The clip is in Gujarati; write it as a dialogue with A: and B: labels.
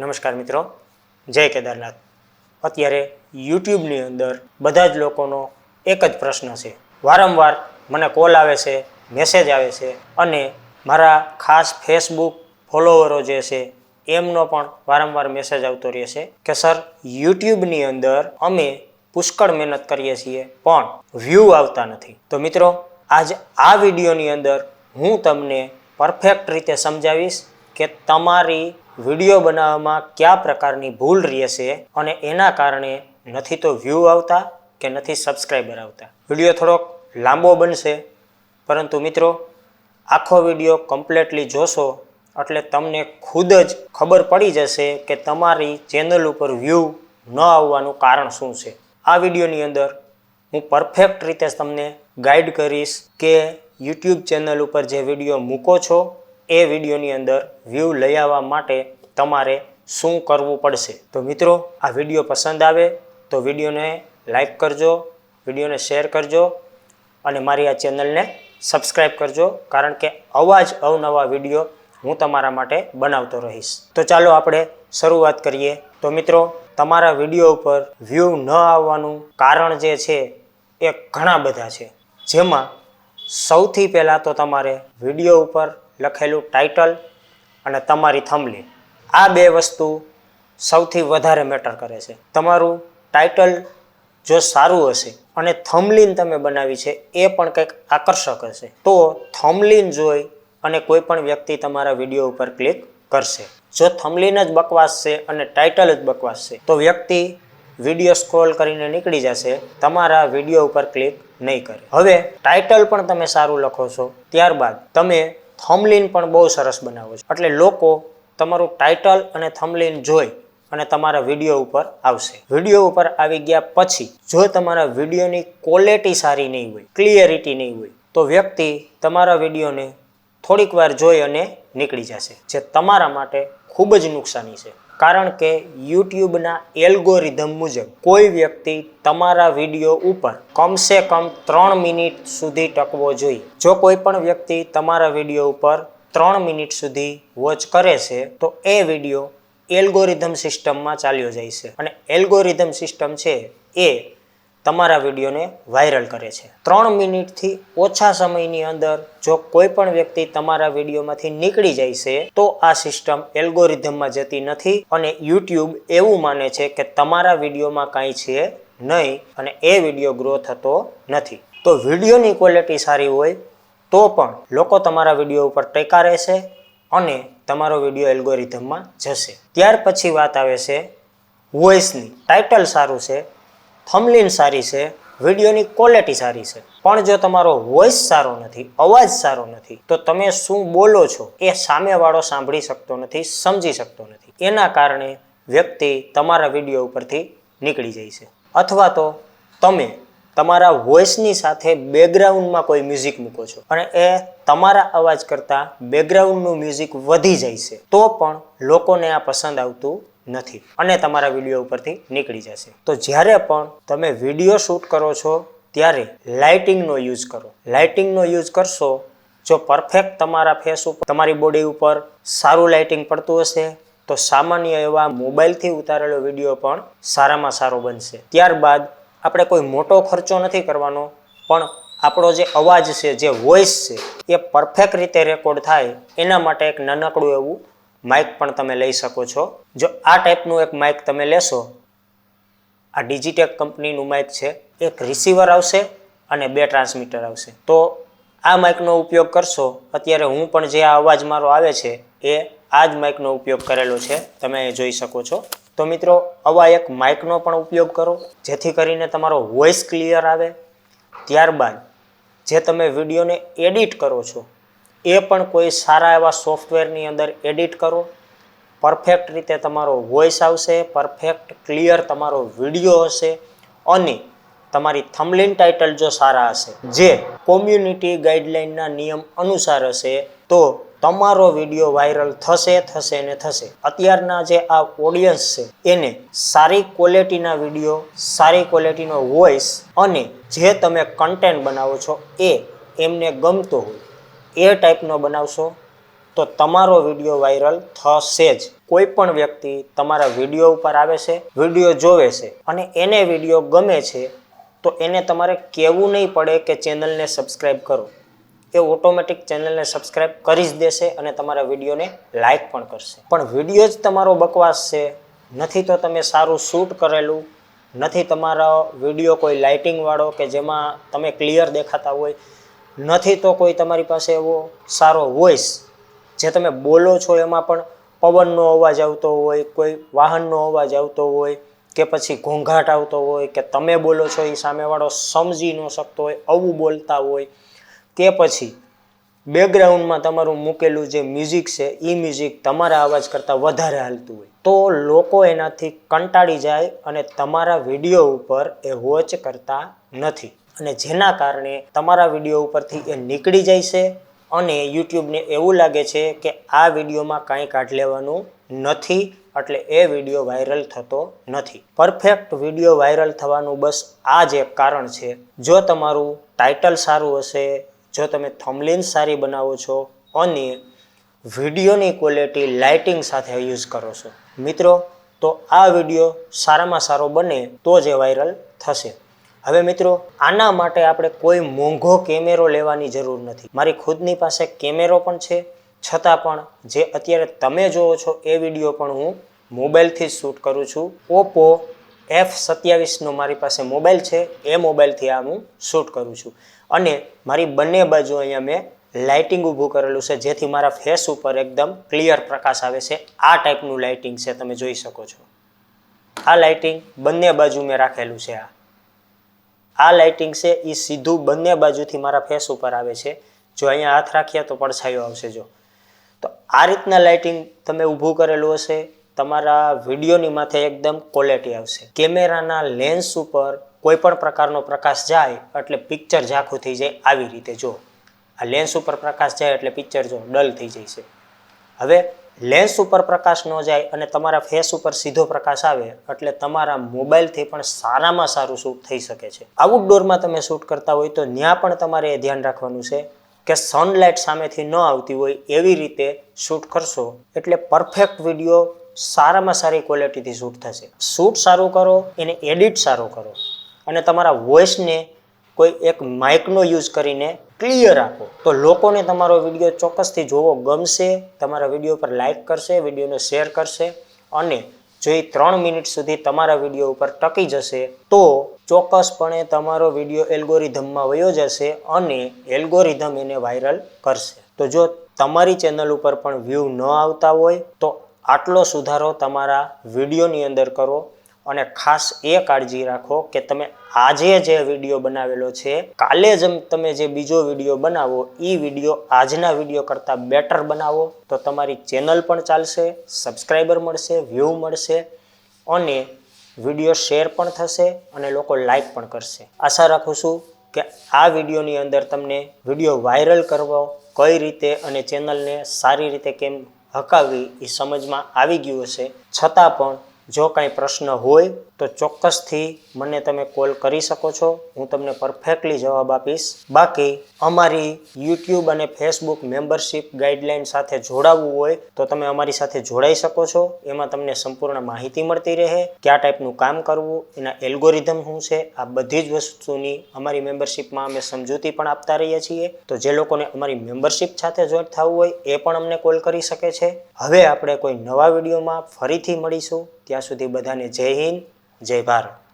A: નમસ્કાર મિત્રો. જય કેદારનાથ. અત્યારે યુટ્યુબની અંદર બધા જ લોકોનો એક જ પ્રશ્ન છે. વારંવાર મને કોલ આવે છે મેસેજ આવે છે અને મારા ખાસ ફેસબુક ફોલોવરો જે છે, એમનો પણ વારંવાર મેસેજ આવતો રહે છે કે સર યુટ્યુબની અંદર અમે પુષ્કળ મહેનત કરીએ છીએ, પણ વ્યૂ આવતા નથી. તો મિત્રો, આજ આ વિડીયોની અંદર હું તમને પરફેક્ટ રીતે સમજાવીશ કે તમારી વીડિયો બનાવવામાં કયા પ્રકારની ભૂલ રહેશે અને એના કારણે નથી તો વ્યૂ આવતા કે નથી સબસ્ક્રાઈબર આવતા. વીડિયો થોડોક લાંબો બનશે, પરંતુ મિત્રો, આખો વીડિયો કમ્પ્લેટલી જોશો એટલે તમને ખુદ જ ખબર પડી જશે કે તમારી ચેનલ ઉપર વ્યૂ ન આવવાનું કારણ શું છે. આ વિડીયોની અંદર હું પરફેક્ટ રીતે તમને ગાઈડ કરીશ કે યુટ્યુબ ચેનલ ઉપર જે વીડિયો મૂકો છો એ વિડીયોની અંદર વ્યૂ લઈ આવવા માટે તમારે શું કરવું પડશે? તો મિત્રો, આ વીડિયો પસંદ આવે તો વિડીયોને લાઈક કરજો, વિડીયોને શેર કરજો અને મારી આ ચેનલને સબસ્ક્રાઈબ કરજો, કારણ કે આવા જ અવનવા વીડિયો હું તમારા માટે બનાવતો રહીશ. તો ચાલો આપણે શરૂઆત કરીએ. તો મિત્રો, તમારા વીડિયો ઉપર વ્યૂ ન આવવાનું કારણ જે છે એ ઘણા બધા છે. જેમાં સૌથી પહેલાં તો તમારે વીડિયો ઉપર લખેલું ટાઇટલ અને તમારી થંબલી આ બે વસ્તુ સૌથી વધારે મેટર કરે છે. તમારું ટાઇટલ જો સારું હશે અને થમલીન તમે બનાવી છે, એ પણ કંઈક આકર્ષક હશે. તો થમલીન જોઈ અને કોઈ પણ વ્યક્તિ તમારા વીડિયો ઉપર ક્લિક કરશે. જો થમલીન જ બકવાસ છે અને ટાઇટલ જ બકવાસ છે, તો વ્યક્તિ વીડિયો સ્ક્રોલ કરીને નીકળી જશે, તમારા વીડિયો ઉપર ક્લિક નહીં કરે. હવે ટાઇટલ પણ તમે સારું લખો છો, ત્યારબાદ તમે થમલીન પણ બહુ સરસ બનાવો છો. એટલે લોકો તમારું ટાઇટલ અને થમલીન જોઈ અને તમારા વીડિયો ઉપર આવશે. વીડિયો ઉપર આવી ગયા પછી, જો તમારા વિડીયોની ક્વોલિટી સારી નહીં હોય ક્લિયરિટી નહીં હોય, તો વ્યક્તિ તમારા વિડીયોને થોડીક વાર જોઈ અને નીકળી જશે, જે તમારા માટે ખૂબ જ નુકસાની છે. કારણ કે યુટ્યુબના એલ્ગોરિધમ મુજબ કોઈ વ્યક્તિ તમારા વીડિયો ઉપર કમસે કમ ત્રણ મિનિટ સુધી ટકવો જોઈએ. જો કોઈ પણ વ્યક્તિ તમારા વીડિયો ઉપર ત્રણ મિનિટ સુધી વોચ કરે છે, તો એ વીડિયો એલ્ગોરિધમ સિસ્ટમમાં ચાલ્યો જાય છે. અને એલ્ગોરિધમ સિસ્ટમ છે એ તમારા વિડીયોને વાયરલ કરે છે. ત્રણ મિનિટથી ઓછા સમયની અંદર જો કોઈ પણ વ્યક્તિ તમારા વિડીયોમાંથી નીકળી જાય છે, તો આ સિસ્ટમ એલ્ગોરિધમમાં જતી નથી અને યુટ્યુબ એવું માને છે કે તમારા વિડીયોમાં કાંઈ છે નહીં અને એ વીડિયો ગ્રો થતો નથી. તો વિડીયોની ક્વોલિટી સારી હોય તો પણ લોકો તમારા વીડિયો ઉપર ટેકા રહેશે અને તમારો વીડિયો એલ્ગોરિધમમાં જશે. ત્યાર પછી વાત આવે છે વોઇસની ટાઇટલ સારું છે થમલીન સારી છે, વિડીયોની ક્વોલિટી સારી છે. પણ જો તમારો વોઇસ સારો નથી, અવાજ સારો નથી, તો તમે શું બોલો છો એ સામેવાળો સાંભળી શકતો નથી, સમજી શકતો નથી. એના કારણે વ્યક્તિ તમારા વીડિયો ઉપરથી નીકળી જાય છે. અથવા તો તમે તમારા વોઇસની સાથે બેકગ્રાઉન્ડમાં કોઈ મ્યુઝિક મૂકો છો અને એ તમારા અવાજ કરતાં બેકગ્રાઉન્ડનું મ્યુઝિક વધી જાય છે, તો પણ લોકોને આ પસંદ આવતું નથી. અને તમારા વીડિયો ઉપરથી નીકળી જશે. તો જ્યારે પણ તમે વીડિયો શૂટ કરો છો, ત્યારે લાઇટિંગનો યુઝ કરો. લાઇટિંગનો યુઝ કરશો, જો પરફેક્ટ તમારા ફેસ ઉપર, તમારી બોડી ઉપર સારું લાઇટિંગ પડતું હશે, તો સામાન્ય એવા મોબાઈલથી ઉતારેલો વીડિયો પણ સારામાં સારો બનશે. ત્યારબાદ આપણે કોઈ મોટો ખર્ચો નથી કરવાનો, પણ આપણો જે અવાજ છે, જે વોઇસ છે, એ પરફેક્ટ રીતે રેકોર્ડ થાય, એના માટે એક નાનકડું એવું માઇક પણ તમે લઈ શકો છો. જો આ ટાઈપનું એક માઇક તમે લેશો, આ ડિજિટેક કંપનીનું માઇક છે, એક રિસીવર આવશે અને બે ટ્રાન્સમીટર આવશે. તો આ માઇકનો ઉપયોગ કરશો, અત્યારે હું પણ જે આ અવાજ મારો આવે છે, એ આ જ માઇકનો ઉપયોગ કરેલો છે, તમે એ જોઈ શકો છો. તો મિત્રો, આવા એક માઇકનો પણ ઉપયોગ કરો, જેથી કરીને તમારો વોઇસ ક્લિયર આવે. ત્યારબાદ, જે તમે વિડીયોને એડિટ કરો છો એ પણ કોઈ સારા એવા સોફ્ટવેરની અંદર એડિટ કરો. પરફેક્ટ રીતે તમારો વોઇસ આવશે, પરફેક્ટ ક્લિયર તમારો વીડિયો હશે અને તમારી થમલિન ટાઇટલ જો સારા હશે, જે કોમ્યુનિટી ગાઈડલાઇનના નિયમ અનુસાર હશે, તો તમારો વીડિયો વાયરલ થશે થશે ને થશે. અત્યારના જે આ ઓડિયન્સ છે, એને સારી ક્વોલિટીના વીડિયો, સારી ક્વોલિટીનો વોઇસ અને જે તમે કન્ટેન્ટ બનાવો છો, એ એમને ગમતો હોય. એ ટાઈપનો બનાવશો, તો તમારો વીડિયો વાયરલ થશે જ. કોઈ પણ વ્યક્તિ તમારા વીડિયો ઉપર આવે છે વીડિયો જોવે છે, અને એને વીડિયો ગમે છે, તો એને તમારે કહેવું નહીં પડે કે ચેનલને સબસ્ક્રાઈબ કરો. એ ઓટોમેટિક ચેનલને સબસ્ક્રાઈબ કરી જ દેશે અને તમારા વિડીયોને લાઈક પણ કરશે. પણ વીડિયો જ તમારો બકવાસ છે. નથી તો તમે સારું શૂટ કરેલું. નથી તમારો વીડિયો કોઈ લાઇટિંગવાળો કે જેમાં તમે ક્લિયર દેખાતા હોય નથી તો કોઈ તમારી પાસે એવો સારો વોઇસ જે તમે બોલો છો એમાં પણ પવનનો અવાજ આવતો હોય, કોઈ વાહનનો અવાજ આવતો હોય કે પછી ઘોંઘાટ આવતો હોય કે તમે બોલો છો એ સામેવાળો સમજી ન શકતો હોય, આવું બોલતા હોય કે પછી બેકગ્રાઉન્ડમાં તમારું મૂકેલું જે મ્યુઝિક છે એ મ્યુઝિક તમારા અવાજ કરતાં વધારે હાલતું હોય. તો લોકો એનાથી કંટાળી જાય અને તમારા વીડિયો ઉપર એ વોચ કરતા નથી. અને જેના કારણે તમારા વીડિયો ઉપરથી એ નીકળી જાય છે અને યુટ્યુબને એવું લાગે છે કે આ વિડીયોમાં કાંઈ કાઢ લેવાનું નથી, એટલે એ વીડિયો વાયરલ થતો નથી. પરફેક્ટ વીડિયો વાયરલ થવાનું બસ આ જ એક કારણ છે. જો તમારું ટાઇટલ સારું હશે, જો તમે થમલિન સારી બનાવો છો અને વિડીયોની ક્વોલિટી લાઇટિંગ સાથે યુઝ કરો છો. મિત્રો, તો આ વીડિયો સારામાં સારો બને તો જ એ વાયરલ થશે. હવે મિત્રો, આના માટે આપણે કોઈ મોંઘો કેમેરો લેવાની જરૂર નથી. મારી ખુદની પાસે કેમેરો પણ છે, છતાં પણ જે અત્યારે તમે જોવો છો એ વીડિયો પણ હું મોબાઈલથી જ શૂટ કરું છું. ઓપ્પો એફ સત્યાવીસનો મારી પાસે મોબાઈલ છે, એ મોબાઈલથી આ હું શૂટ કરું છું. અને મારી બંને બાજુ અહીંયા મેં લાઇટિંગ ઊભું કરેલું છે, જેથી મારા ફેસ ઉપર એકદમ ક્લિયર પ્રકાશ આવે છે. આ ટાઈપનું લાઇટિંગ છે, તમે જોઈ શકો છો. આ લાઇટિંગ બંને બાજુ મેં રાખેલું છે આ. આ લાઇટિંગ છે એ સીધું બંને બાજુથી મારા ફેસ ઉપર આવે છે. જો અહીંયા હાથ રાખ્યા તો પડછાયો આવશે જો. તો આ રીતના લાઇટિંગ તમે ઊભું કરેલું હશે, તમારા વિડીયોની માથે એકદમ ક્વોલિટી આવશે. કેમેરાના લેન્સ ઉપર કોઈ પણ પ્રકારનો પ્રકાશ જાય, એટલે પિક્ચર ઝાખું થઈ જાય આવી રીતે જો. આ લેન્સ ઉપર પ્રકાશ જાય એટલે પિક્ચર જો ડલ થઈ જાય છે. હવે લેન્સ ઉપર પ્રકાશ ન જાય અને તમારા ફેસ ઉપર સીધો પ્રકાશ આવે, એટલે તમારા મોબાઈલથી પણ સારામાં સારું શૂટ થઈ શકે છે. આઉટડોરમાં તમે શૂટ કરતા હોય તો ત્યાં પણ તમારે એ ધ્યાન રાખવાનું છે કે સનલાઇટ સામેથી ન આવતી હોય એવી રીતે શૂટ કરશો, એટલે પરફેક્ટ વીડિયો સારામાં સારી ક્વોલિટીથી શૂટ થશે. શૂટ સારું કરો, એને એડિટ સારું કરો. અને તમારા વોઇસને કોઈ એક માઇકનો યુઝ કરીને ક્લિયર આપો. તો લોકોને તમારો વીડિયો ચોક્કસથી જોવો ગમશે, તમારા વીડિયો પર લાઈક કરશે, વિડીયોને શેર કરશે અને જો એ ત્રણ મિનિટ સુધી તમારા વીડિયો ઉપર ટકી જશે, તો ચોક્કસપણે તમારો વીડિયો એલ્ગોરિધમમાં વયો જશે અને એલ્ગોરિધમ એને વાયરલ કરશે. તો જો તમારી ચેનલ ઉપર પણ વ્યૂ ન આવતા હોય, તો આટલો સુધારો તમારા વિડીયોની અંદર કરો. અને ખાસ એ કાળજી રાખો કે તમે આજે જે વીડિયો બનાવેલો છે, કાલે જ તમે જે બીજો વીડિયો બનાવો એ વીડિયો આજના વીડિયો કરતાં બેટર બનાવો, તો તમારી ચેનલ પણ ચાલશે સબસ્ક્રાઈબર મળશે વ્યૂ મળશે અને વીડિયો શેર પણ થશે અને લોકો લાઈક પણ કરશે. આશા રાખું છું કે આ વિડીયોની અંદર તમને વીડિયો વાયરલ કરવો, કઈ રીતે અને ચેનલને સારી રીતે કેમ હકાવવી એ સમજમાં આવી ગયું હશે. છતાં પણ જો કાંઈ પ્રશ્ન હોય, તો ચોક્કસથી મને તમે કોલ કરી શકો છો. હું તમને પરફેક્ટલી જવાબ આપીશ. બાકી, અમારી યુટ્યુબ અને ફેસબુક મેમ્બરશિપ ગાઈડલાઇન સાથે જોડાવવું હોય, તો તમે અમારી સાથે જોડાઈ શકો છો. એમાં તમને સંપૂર્ણ માહિતી મળતી રહે. કયા ટાઈપનું કામ કરવું, એના એલ્ગોરિધમ શું છે, આ બધી જ વસ્તુની અમારી મેમ્બરશિપમાં અમે સમજૂતી પણ આપતા રહીએ છીએ. તો જે લોકોને અમારી મેમ્બરશિપ સાથે જોઈન્ટ થવું હોય, એ પણ અમને કોલ કરી શકે છે. હવે આપણે કોઈ નવા વિડીયોમાં ફરીથી મળીશું. ત્યાં સુધી બધાને જય હિન્દ જય ભારત.